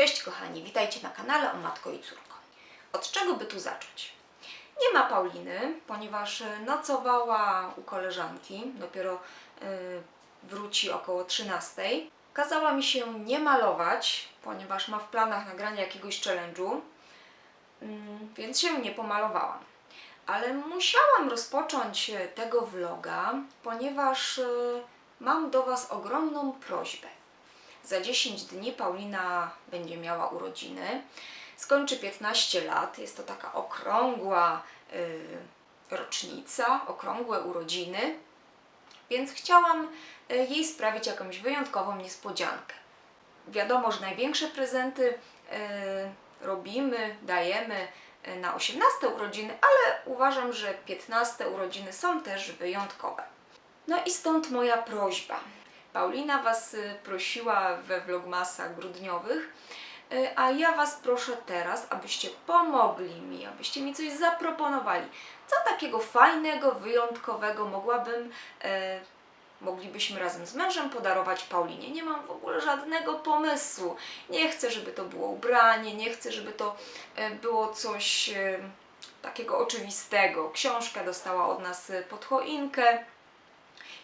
Cześć kochani, witajcie na kanale o Matko i Córko. Od czego by tu zacząć? Nie ma Pauliny, ponieważ e, nocowała u koleżanki, dopiero y, wróci około 13. Kazała mi się nie malować, ponieważ ma w planach nagranie jakiegoś challenge'u, mm, więc się nie pomalowałam. Ale musiałam rozpocząć e, tego vloga, ponieważ e, mam do Was ogromną prośbę. Za 10 dni Paulina będzie miała urodziny. Skończy 15 lat. Jest to taka okrągła y, rocznica, okrągłe urodziny. Więc chciałam y, jej sprawić jakąś wyjątkową niespodziankę. Wiadomo, że największe prezenty y, robimy, dajemy na 18 urodziny, ale uważam, że 15 urodziny są też wyjątkowe. No i stąd moja prośba. Paulina Was y, prosiła we vlogmasach grudniowych, y, a ja Was proszę teraz, abyście pomogli mi, abyście mi coś zaproponowali. Co takiego fajnego, wyjątkowego mogłabym, e, moglibyśmy razem z mężem podarować Paulinie. Nie mam w ogóle żadnego pomysłu. Nie chcę, żeby to było ubranie, nie chcę, żeby to było coś e, takiego oczywistego. Książkę dostała od nas pod choinkę.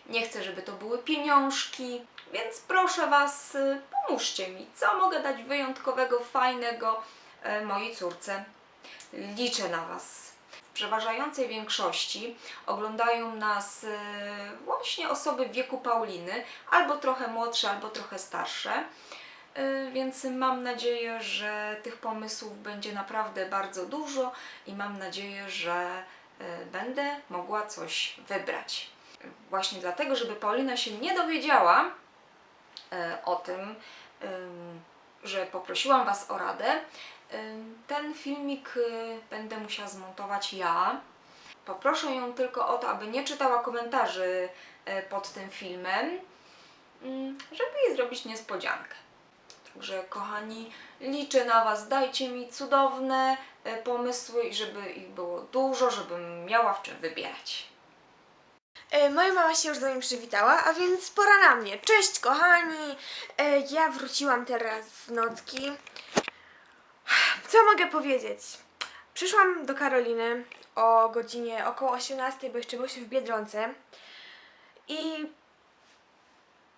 Nie chcę, żeby to były pieniążki, więc proszę Was, y, pomóżcie mi. Co mogę dać wyjątkowego, fajnego e, mojej córce? Liczę na Was. W przeważającej większości oglądają nas e, właśnie osoby wieku Pauliny, albo trochę młodsze, albo trochę starsze. E, Więc mam nadzieję, że tych pomysłów będzie naprawdę bardzo dużo i mam nadzieję, że e, będę mogła coś wybrać właśnie dlatego, żeby Paulina się nie dowiedziała e, o tym, ym, że poprosiłam Was o radę, ten filmik y, będę musiała zmontować ja. Poproszę ją tylko o to, aby nie czytała komentarzy e, pod tym filmem, ym, żeby jej zrobić niespodziankę. Także kochani, liczę na Was, dajcie mi cudowne e, pomysły i żeby ich było dużo, żebym miała w czym wybierać. E, Moja mama się już z nami przywitała, a więc pora na mnie. Cześć kochani! E, Ja wróciłam teraz z nocki. Co mogę powiedzieć? Przyszłam do Karoliny o godzinie około 18, bo jeszcze byliśmy w Biedronce. I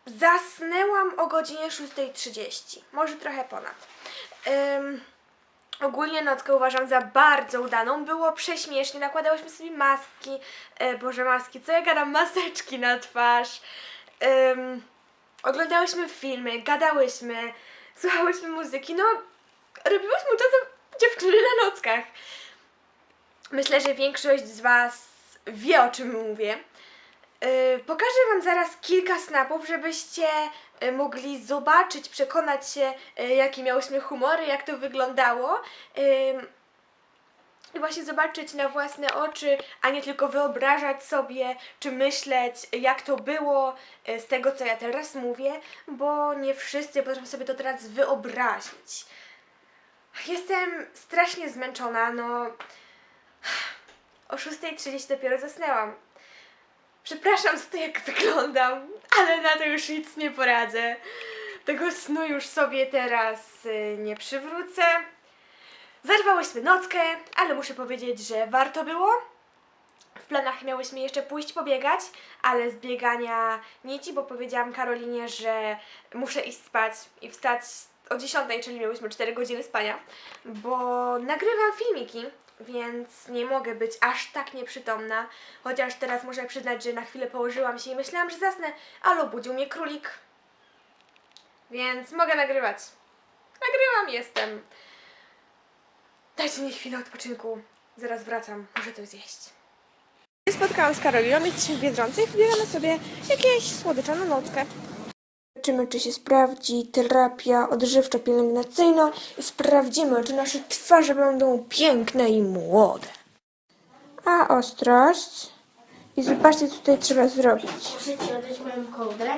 zasnęłam o godzinie 6.30, może trochę ponad. Ym, Ogólnie nockę uważam za bardzo udaną. Było prześmiesznie, nakładałyśmy sobie maski, e, boże maski, co ja gadam, maseczki na twarz. Ym, oglądałyśmy filmy, gadałyśmy, słuchałyśmy muzyki, no robiłyśmy to, co dziewczyny na nockach. Myślę, że większość z Was wie, o czym mówię. Yy, pokażę Wam zaraz kilka snapów, żebyście mogli zobaczyć, przekonać się, yy, jakie miałyśmy humory, jak to wyglądało. I właśnie zobaczyć na własne oczy, a nie tylko wyobrażać sobie, czy myśleć, jak to było yy, z tego, co ja teraz mówię, bo nie wszyscy potrafią sobie to teraz wyobrazić. Jestem strasznie zmęczona, no. O 6.30 dopiero zasnęłam. Przepraszam za to, jak wyglądam, ale na to już nic nie poradzę. Tego snu już sobie teraz y, nie przywrócę. Zerwałyśmy nockę, ale muszę powiedzieć, że warto było. W planach miałyśmy jeszcze pójść pobiegać, ale z biegania nic, bo powiedziałam Karolinie, że muszę iść spać i wstać o 10, czyli miałyśmy 4 godziny spania, bo nagrywam filmiki, więc nie mogę być aż tak nieprzytomna, chociaż teraz muszę przyznać, że na chwilę położyłam się i myślałam, że zasnę, ale obudził mnie królik, więc mogę nagrywać. Nagrywam, jestem. Dajcie mi chwilę odpoczynku, zaraz wracam, muszę coś zjeść. Spotkałam z Karoliną, jesteśmy w Biedronce i wybieramy sobie jakieś słodycze na nockę. Zobaczymy, czy się sprawdzi terapia odżywczo-pielęgnacyjna i sprawdzimy, czy nasze twarze będą piękne i młode. A ostrość. I zobaczcie, co tutaj trzeba zrobić. Muszę ci oddać moją kołdrę.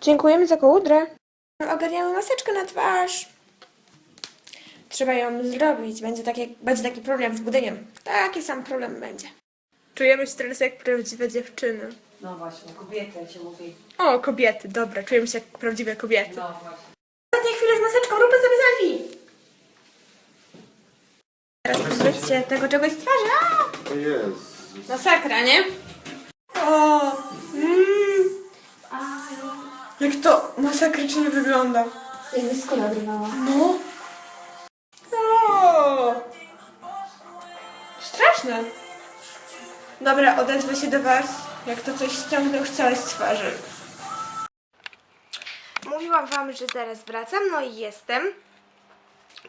Dziękujemy za kołdrę. Ogarniamy maseczkę na twarz. Trzeba ją zrobić. Będzie, takie, będzie taki problem z budzeniem. Taki sam problem będzie. Czujemy stres jak prawdziwe dziewczyny. No właśnie, kobiety się mówi. O, kobiety, dobra, czuję się jak prawdziwe kobiety. No właśnie. Ostatnia chwilę z maseczką, róbmy sobie selfie! Teraz pozbyćcie tego czegoś z twarzy. A! To jest. Masakra, nie? O! Mm. Jak to masakrycznie wygląda. Jakby skóra drgnęła. No. O! Straszne. Dobra, odezwę się do was, jak to coś ściągnął z twarzy. Mówiłam wam, że zaraz wracam, no i jestem.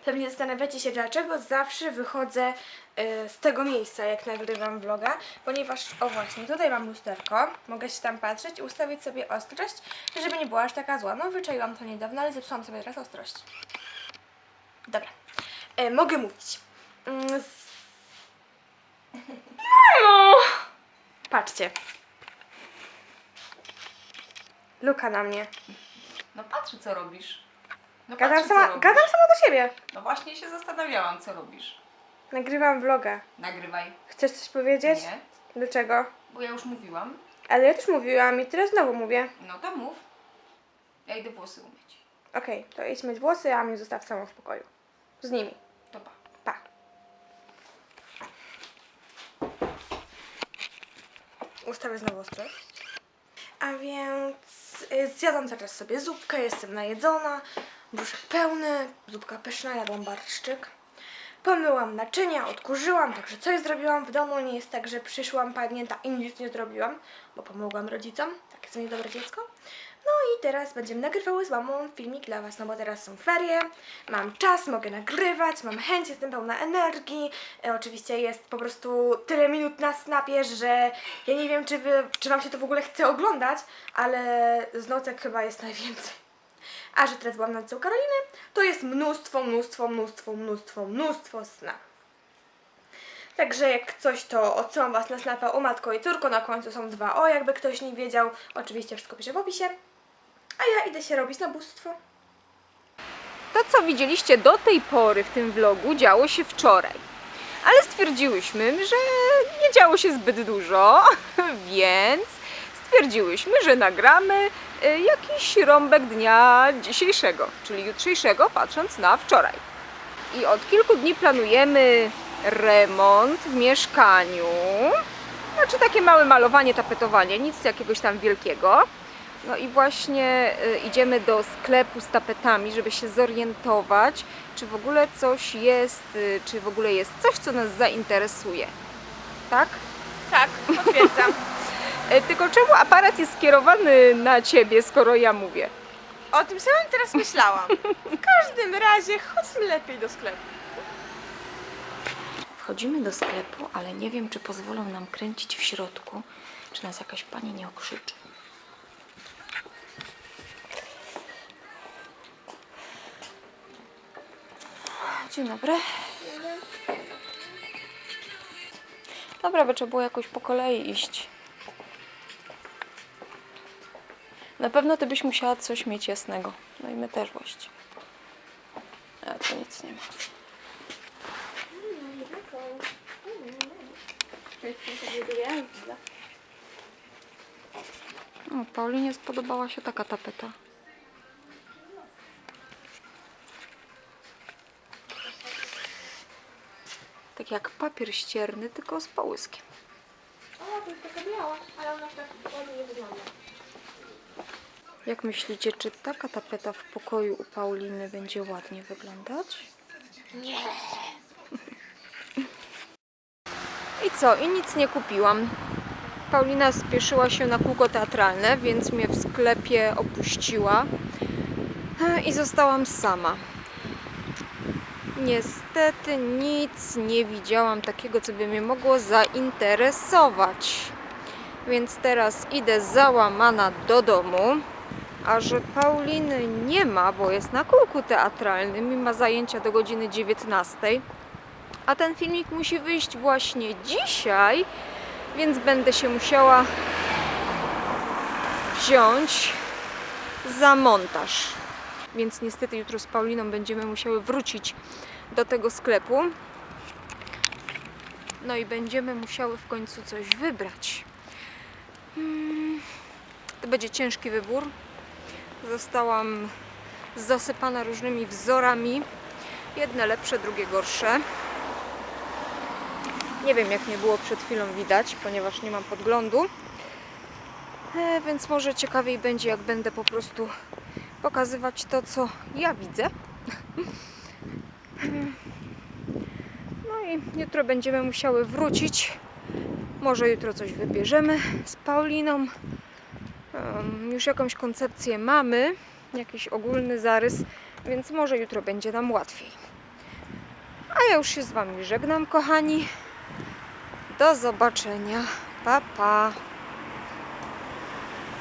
Pewnie zastanawiacie się, dlaczego zawsze wychodzę y, z tego miejsca, jak nagrywam vloga, ponieważ, o właśnie, tutaj mam lusterko, mogę się tam patrzeć i ustawić sobie ostrość, żeby nie była aż taka zła. No, wyczaiłam to niedawno, ale zepsułam sobie teraz ostrość. Dobra, e, mogę mówić. Mm, z- Mamo! Patrzcie. Luka na mnie. No patrzę, co robisz. No Gadam patrzę, sama, co robisz. gadam sama do siebie. No właśnie się zastanawiałam, co robisz. Nagrywam vloga. Nagrywaj. Chcesz coś powiedzieć? Nie, Dlaczego? bo ja już mówiłam. Ale ja też mówiłam i teraz znowu mówię. No to mów. Ja idę włosy umyć. Okej, to idź myć włosy, a mnie zostaw samą w pokoju. Z nimi. To pa. Pa. Ustawię znowu ostrość. A więc zjadam teraz sobie zupkę, jestem najedzona, brzuszek pełny, zupka pyszna, jadłam barszczyk. Pomyłam naczynia, odkurzyłam, także coś zrobiłam w domu. Nie jest tak, że przyszłam padnięta i nic nie zrobiłam, bo pomogłam rodzicom. Tak jest dobre dziecko. No i teraz będziemy nagrywały z mamą filmik dla Was, no bo teraz są ferie, mam czas, mogę nagrywać, mam chęć, jestem pełna energii. E, oczywiście jest po prostu tyle minut na snapie, że ja nie wiem, czy, wy, czy Wam się to w ogóle chce oglądać, ale z nocek chyba jest najwięcej. A że teraz byłam na u Karoliny, to jest mnóstwo, mnóstwo, mnóstwo, mnóstwo, mnóstwo sna. Także jak coś, to odsyłam Was na snapa o matko i córko, na końcu są dwa o, jakby ktoś nie wiedział. Oczywiście wszystko piszę w opisie. A ja idę się robić na bóstwo. To, co widzieliście do tej pory w tym vlogu, działo się wczoraj. Ale stwierdziłyśmy, że nie działo się zbyt dużo, więc stwierdziłyśmy, że nagramy y, jakiś rąbek dnia dzisiejszego, czyli jutrzejszego, patrząc na wczoraj. I od kilku dni planujemy remont w mieszkaniu. Znaczy takie małe malowanie, tapetowanie, nic jakiegoś tam wielkiego. No i właśnie y, idziemy do sklepu z tapetami, żeby się zorientować, czy w ogóle coś jest, y, czy w ogóle jest coś, co nas zainteresuje. Tak? Tak, potwierdzam. Y, Tylko czemu aparat jest skierowany na ciebie, skoro ja mówię? o tym samym teraz myślałam. W każdym razie chodźmy lepiej do sklepu. Wchodzimy do sklepu, ale nie wiem, czy pozwolą nam kręcić w środku, czy nas jakaś pani nie okrzyczy. Dzień dobry. Dobra, by trzeba było jakoś po kolei iść. Na pewno ty byś musiała coś mieć jasnego. No i my też właściwie. A tu nic nie ma. O, Paulinie spodobała się taka tapeta. Tak jak papier ścierny, tylko z połyskiem. O, to jest taka biała, ale ona tak ładnie nie wygląda. Jak myślicie, czy taka tapeta w pokoju u Pauliny będzie ładnie wyglądać? I co? I nic nie kupiłam. Paulina spieszyła się na kółko teatralne, więc mnie w sklepie opuściła E, i zostałam sama. Niestety nic nie widziałam takiego, co by mnie mogło zainteresować. Więc teraz idę załamana do domu. A że Pauliny nie ma, bo jest na kółku teatralnym i ma zajęcia do godziny 19, a ten filmik musi wyjść właśnie dzisiaj, więc będę się musiała wziąć za montaż. Więc niestety jutro z Pauliną będziemy musiały wrócić do tego sklepu. No i będziemy musiały w końcu coś wybrać. Mm, To będzie ciężki wybór. Zostałam zasypana różnymi wzorami. Jedne lepsze, drugie gorsze. Nie wiem, jak nie było przed chwilą widać, ponieważ nie mam podglądu. E, więc może ciekawiej będzie, jak będę po prostu pokazywać to, co ja widzę. No i jutro będziemy musiały wrócić. Może jutro coś wybierzemy z Pauliną. Już jakąś koncepcję mamy, jakiś ogólny zarys, więc może jutro będzie nam łatwiej. A ja już się z Wami żegnam, kochani. Do zobaczenia. Pa, pa.